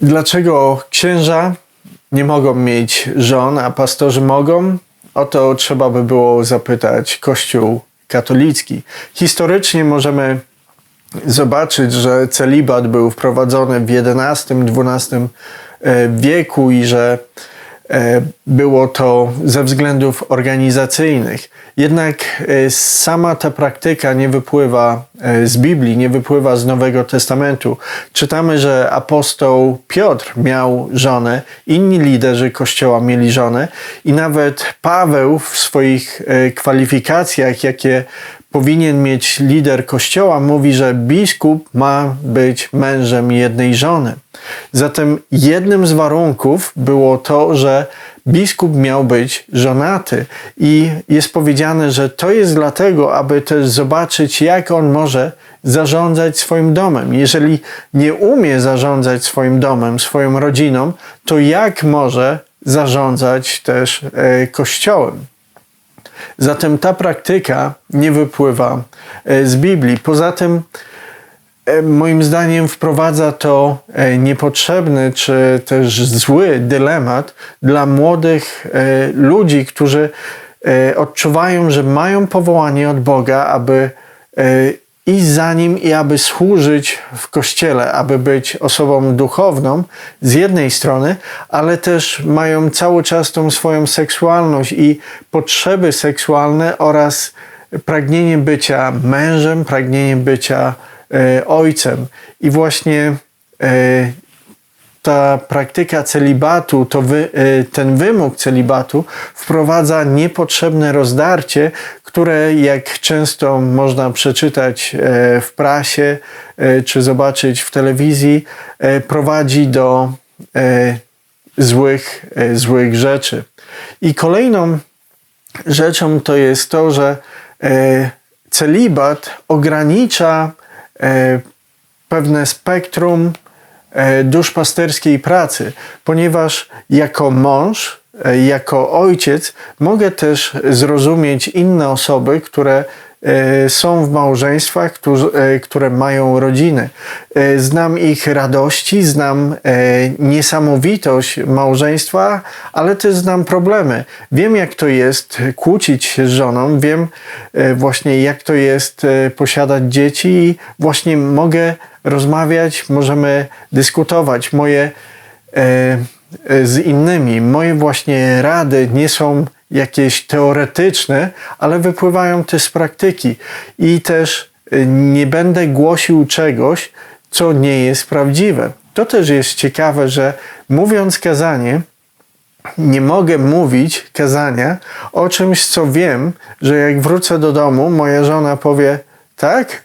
Dlaczego księża nie mogą mieć żon, a pastorzy mogą? O to trzeba by było zapytać Kościół katolicki. Historycznie możemy zobaczyć, że celibat był wprowadzony w XI-XII wieku i że e, było to ze względów organizacyjnych. Jednak e, sama ta praktyka nie wypływa e, z Biblii, nie wypływa z Nowego Testamentu. Czytamy, że apostoł Piotr miał żonę, inni liderzy kościoła mieli żonę i nawet Paweł w swoich kwalifikacjach, jakie powinien mieć lider kościoła, mówi, że biskup ma być mężem jednej żony. Zatem jednym z warunków było to, że biskup miał być żonaty. I jest powiedziane, że to jest dlatego, aby też zobaczyć, jak on może zarządzać swoim domem. Jeżeli nie umie zarządzać swoim domem, swoją rodziną, to jak może zarządzać też e, kościołem? Zatem ta praktyka nie wypływa e, z Biblii. Poza tym, e, moim zdaniem, wprowadza to e, niepotrzebny czy też zły dylemat dla młodych ludzi, którzy odczuwają, że mają powołanie od Boga, aby iść za nim i aby służyć w kościele, aby być osobą duchowną z jednej strony, ale też mają cały czas tą swoją seksualność i potrzeby seksualne oraz pragnienie bycia mężem, pragnienie bycia e, ojcem. I właśnie e, ta praktyka celibatu, to wy, e, ten wymóg celibatu wprowadza niepotrzebne rozdarcie, które jak często można przeczytać e, w prasie e, czy zobaczyć w telewizji, prowadzi do złych, złych rzeczy. I kolejną rzeczą to jest to, że celibat ogranicza pewne spektrum E, duszpasterskiej pracy, ponieważ jako mąż, e, jako ojciec mogę też zrozumieć inne osoby, które e, są w małżeństwach, które mają rodziny. Znam ich radości, znam niesamowitość małżeństwa, ale też znam problemy. Wiem, jak to jest kłócić się z żoną, wiem właśnie, jak to jest posiadać dzieci i właśnie mogę rozmawiać, możemy dyskutować. Moje e, e, z innymi, moje właśnie rady nie są jakieś teoretyczne, ale wypływają też z praktyki. I też e, nie będę głosił czegoś, co nie jest prawdziwe. To też jest ciekawe, że mówiąc kazanie, nie mogę mówić kazania o czymś, co wiem, że jak wrócę do domu, moja żona powie: Tak,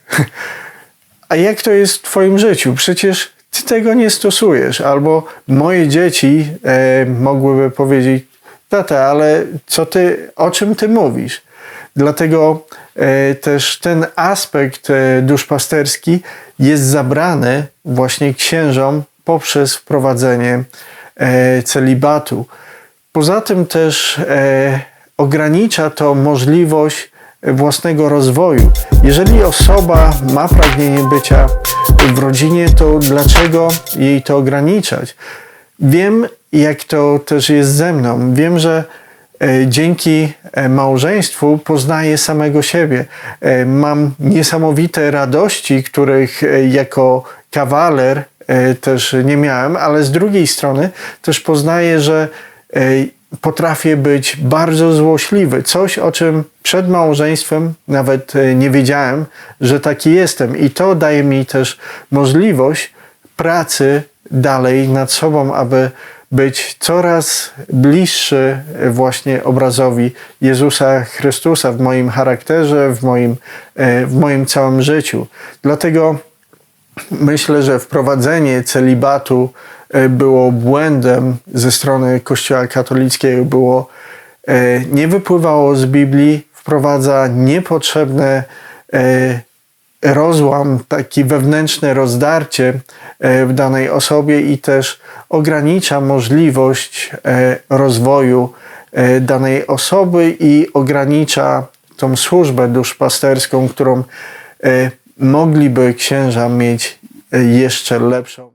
a jak to jest w Twoim życiu? Przecież Ty tego nie stosujesz. Albo moje dzieci e, mogłyby powiedzieć, tata, ale co ty, o czym Ty mówisz? Dlatego e, też ten aspekt e, duszpasterski jest zabrany właśnie księżom poprzez wprowadzenie e, celibatu. Poza tym też e, ogranicza to możliwość własnego rozwoju. Jeżeli osoba ma pragnienie bycia w rodzinie, to dlaczego jej to ograniczać? Wiem, jak to też jest ze mną. Wiem, że e, dzięki e, małżeństwu poznaję samego siebie. E, mam niesamowite radości, których jako kawaler też nie miałem, ale z drugiej strony też poznaję, że potrafię być bardzo złośliwy. Coś, o czym przed małżeństwem nawet nie wiedziałem, że taki jestem. I to daje mi też możliwość pracy dalej nad sobą, aby być coraz bliższy właśnie obrazowi Jezusa Chrystusa w moim charakterze, w moim, e, w moim całym życiu. Dlatego myślę, że wprowadzenie celibatu E, było błędem ze strony Kościoła katolickiego, było e, nie wypływało z Biblii, wprowadza niepotrzebne rozłam, taki wewnętrzne rozdarcie w danej osobie i też ogranicza możliwość rozwoju danej osoby i ogranicza tą służbę duszpasterską, którą mogliby księża mieć jeszcze lepszą.